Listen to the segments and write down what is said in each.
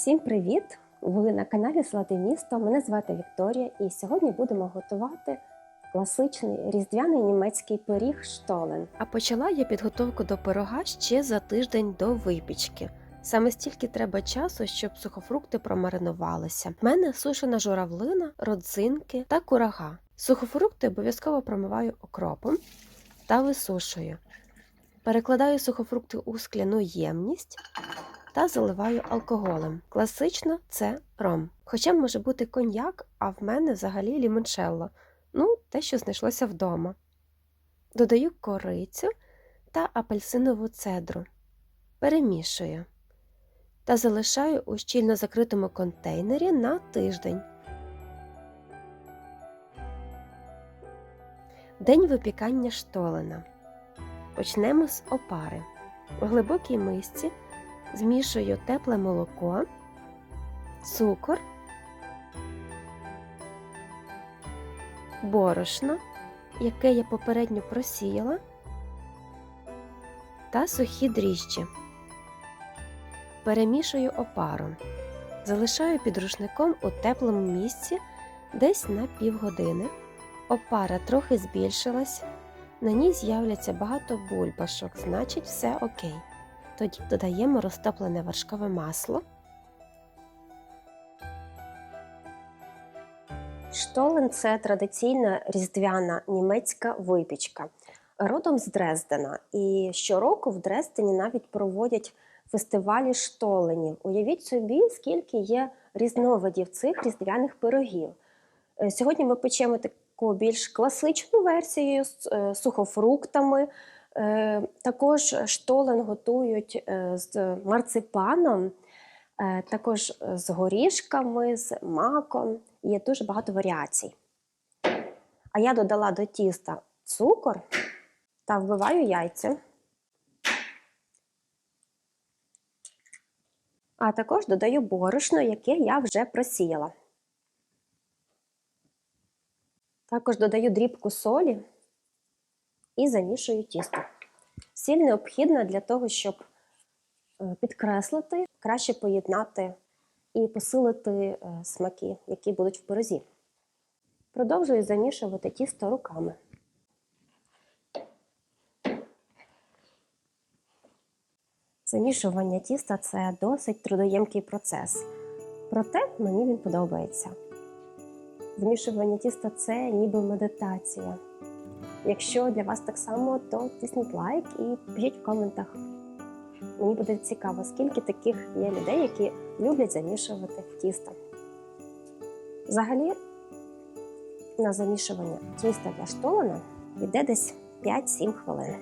Всім привіт! Ви на каналі Золоте місто. Мене звати Вікторія, і сьогодні будемо готувати класичний різдвяний німецький пиріг штолен. А почала я підготовку до пирога ще за тиждень до випічки. Саме стільки треба часу, щоб сухофрукти промаринувалися. В мене сушена журавлина, родзинки та курага. Сухофрукти обов'язково промиваю окропом та висушую. Перекладаю сухофрукти у скляну ємність та заливаю алкоголем. Класично це ром. Хоча може бути коньяк, а в мене взагалі лімончелло. Ну, те, що знайшлося вдома. Додаю корицю та апельсинову цедру. Перемішую та залишаю у щільно закритому контейнері на тиждень. День випікання штолена. Почнемо з опари. У глибокій мисці змішую тепле молоко, цукор, борошно, яке я попередньо просіяла, та сухі дріжджі. Перемішую опару. Залишаю під рушником у теплому місці десь на півгодини. Опара трохи збільшилась, на ній з'являться багато бульбашок, значить все окей. Тоді додаємо розтоплене вершкове масло, Штолен це традиційна різдвяна німецька випічка. Родом з Дрездена. І щороку в Дрездені навіть проводять фестивалі штоленів. Уявіть собі, скільки є різновидів цих різдвяних пирогів. Е, Сьогодні ми печемо таку більш класичну версію з е, сухофруктами. Е, Також штолен готують е, з марципаном, е, також з горішками, з маком. Є дуже багато варіацій. А я додала до тіста цукор та вбиваю яйця. А також додаю борошно, яке я вже просіяла. Також додаю дрібку солі і замішую тісто. Сіль необхідна для того, щоб е, підкреслити, краще поєднати і посилити е, смаки, які будуть в пирозі. Продовжую замішувати тісто руками. Замішування тіста це досить трудоємкий процес. Проте мені він подобається. Змішування тіста це ніби медитація. Якщо для вас так само, то тисніть лайк і пишіть в коментах. Мені буде цікаво, скільки таких є людей, які люблять замішувати тісто. Взагалі, на замішування тіста для штолена йде десь 5-7 хвилин.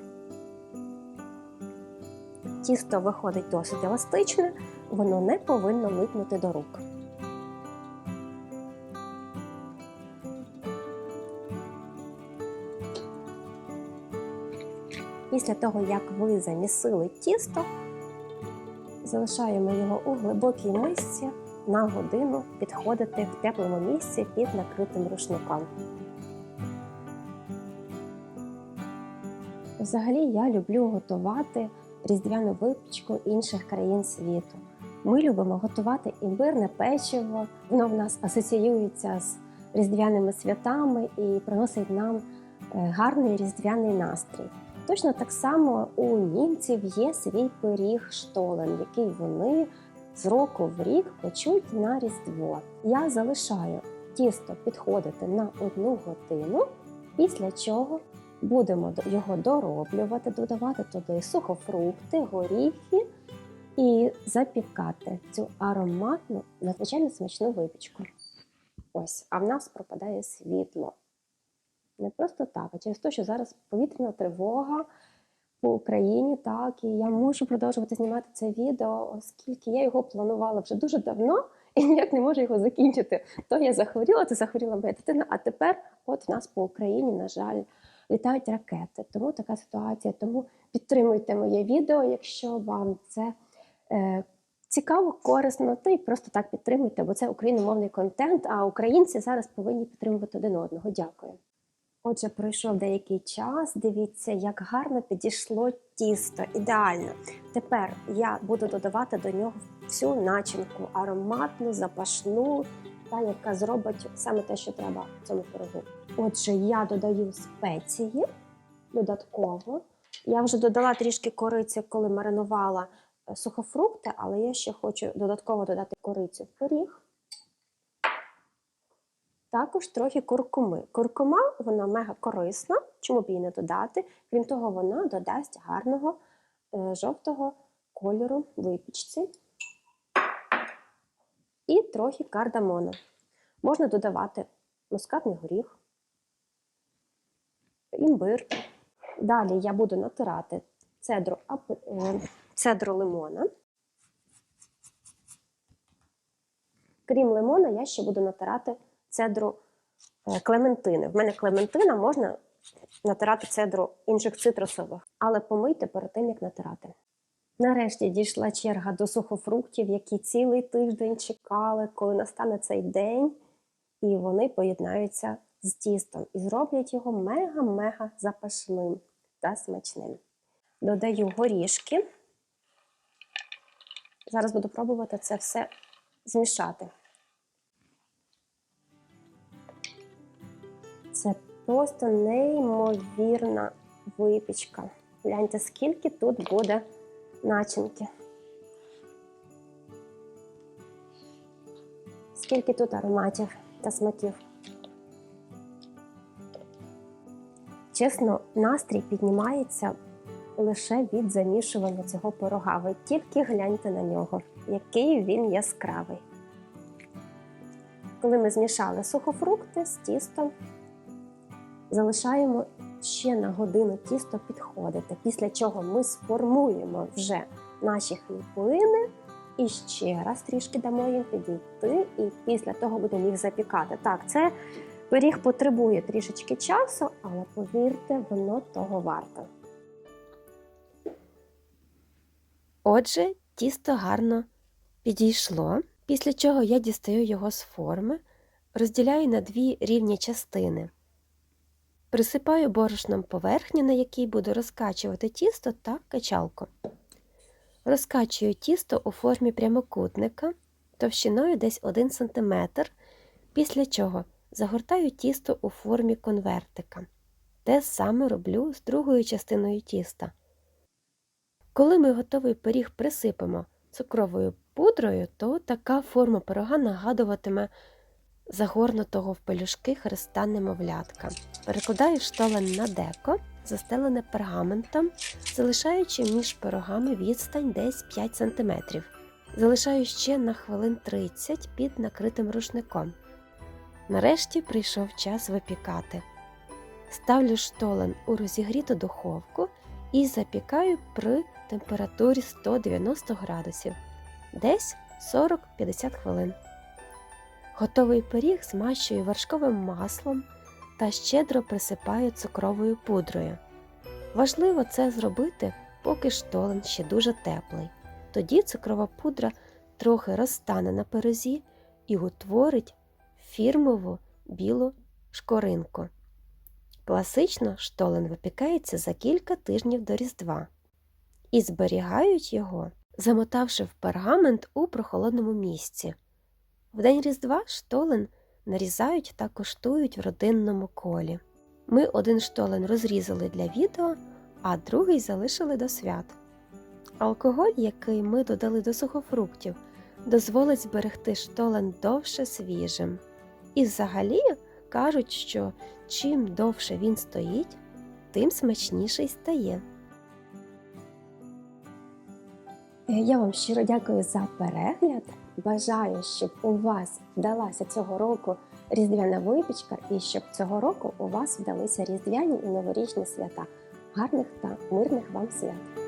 Тісто виходить досить еластичне, воно не повинно липнути до рук. Після того, як ви замісили тісто, залишаємо його у глибокій мисці на годину підходити в теплому місці під накритим рушником. Взагалі я люблю готувати різдвяну випічку інших країн світу. Ми любимо готувати імбирне печиво, воно в нас асоціюється з різдвяними святами і приносить нам е, гарний різдвяний настрій. Точно так само у німців є свій пиріг штолен, який вони з року в рік печуть на Різдво. Я залишаю тісто підходити на одну годину, після чого будемо його дороблювати, додавати туди сухофрукти, горіхи і запікати цю ароматну, надзвичайно смачну випічку. Ось, а в нас пропадає світло. Не просто так, а через те, що зараз повітряна тривога по Україні, так, і я мушу продовжувати знімати це відео, оскільки я його планувала вже дуже давно і ніяк не можу його закінчити. То я захворіла, то захворіла моя дитина, а тепер от в нас по Україні, на жаль, літають ракети. Тому така ситуація. Тому підтримуйте моє відео, якщо вам це е, цікаво, корисно, то і просто так підтримуйте, бо це україномовний контент, а українці зараз повинні підтримувати один одного. Дякую. Отже, пройшов деякий час. Дивіться, як гарно підійшло тісто. Ідеально. Тепер я буду додавати до нього всю начинку ароматну, запашну, та яка зробить саме те, що треба в цьому пирогу. Отже, я додаю спеції додатково. Я вже додала трішки кориці, коли маринувала е, сухофрукти, але я ще хочу додатково додати корицю в пиріг. Також трохи куркуми. Куркума вона мега корисна, чому б її не додати. Крім того, вона додасть гарного е, жовтого кольору випічці. І трохи кардамону. Можна додавати мускатний горіх, імбир. Далі я буду натирати цедру, е, цедру лимона. Крім лимона, я ще буду натирати цедру е, клементини. В мене клементина можна натирати цедру інших цитрусових, але помийте перед тим, як натирати. Нарешті дійшла черга до сухофруктів, які цілий тиждень чекали, коли настане цей день, і вони поєднаються з тістом і зроблять його мега-мега запашним та смачним. Додаю горішки. Зараз буду пробувати це все змішати. Це просто неймовірна випічка. Гляньте, скільки тут буде начинки. Скільки тут ароматів та смаків. Чесно, настрій піднімається лише від замішування цього пирога. Ви тільки гляньте на нього, який він яскравий. Коли ми змішали сухофрукти з тістом, залишаємо ще на годину тісто підходити, після чого ми сформуємо вже наші хлібини і ще раз трішки дамо їм підійти, і після того будемо їх запікати. Так, це пиріг потребує трішечки часу, але повірте, воно того варто. Отже, тісто гарно підійшло, після чого я дістаю його з форми, розділяю на дві рівні частини. Присипаю борошном поверхню, на якій буду розкачувати тісто та качалку. Розкачую тісто у формі прямокутника товщиною десь 1 см, після чого загортаю тісто у формі конвертика. Те саме роблю з другою частиною тіста. Коли ми готовий пиріг присипемо цукровою пудрою, то така форма пирога нагадуватиме загорнутого в пелюшки хреста немовлятка. Перекладаю штолен на деко, застелене пергаментом, залишаючи між пирогами відстань десь 5 см. Залишаю ще на хвилин 30 під накритим рушником. Нарешті прийшов час випікати. Ставлю штолен у розігріту духовку і запікаю при температурі 190 градусів десь 40-50 хвилин. Готовий пиріг змащую вершковим маслом та щедро присипаю цукровою пудрою. Важливо це зробити, поки штолен ще дуже теплий. Тоді цукрова пудра трохи розтане на пирозі і утворить фірмову білу шкоринку. Класично штолен випікається за кілька тижнів до Різдва і зберігають його, замотавши в пергамент у прохолодному місці. В день Різдва штолен нарізають та коштують в родинному колі. Ми один штолен розрізали для відео, а другий залишили до свят. Алкоголь, який ми додали до сухофруктів, дозволить зберегти штолен довше свіжим. І взагалі кажуть, що чим довше він стоїть, тим смачніший стає. Я вам щиро дякую за перегляд. Бажаю, щоб у вас вдалася цього року різдвяна випічка і щоб цього року у вас вдалися різдвяні і новорічні свята. Гарних та мирних вам свят!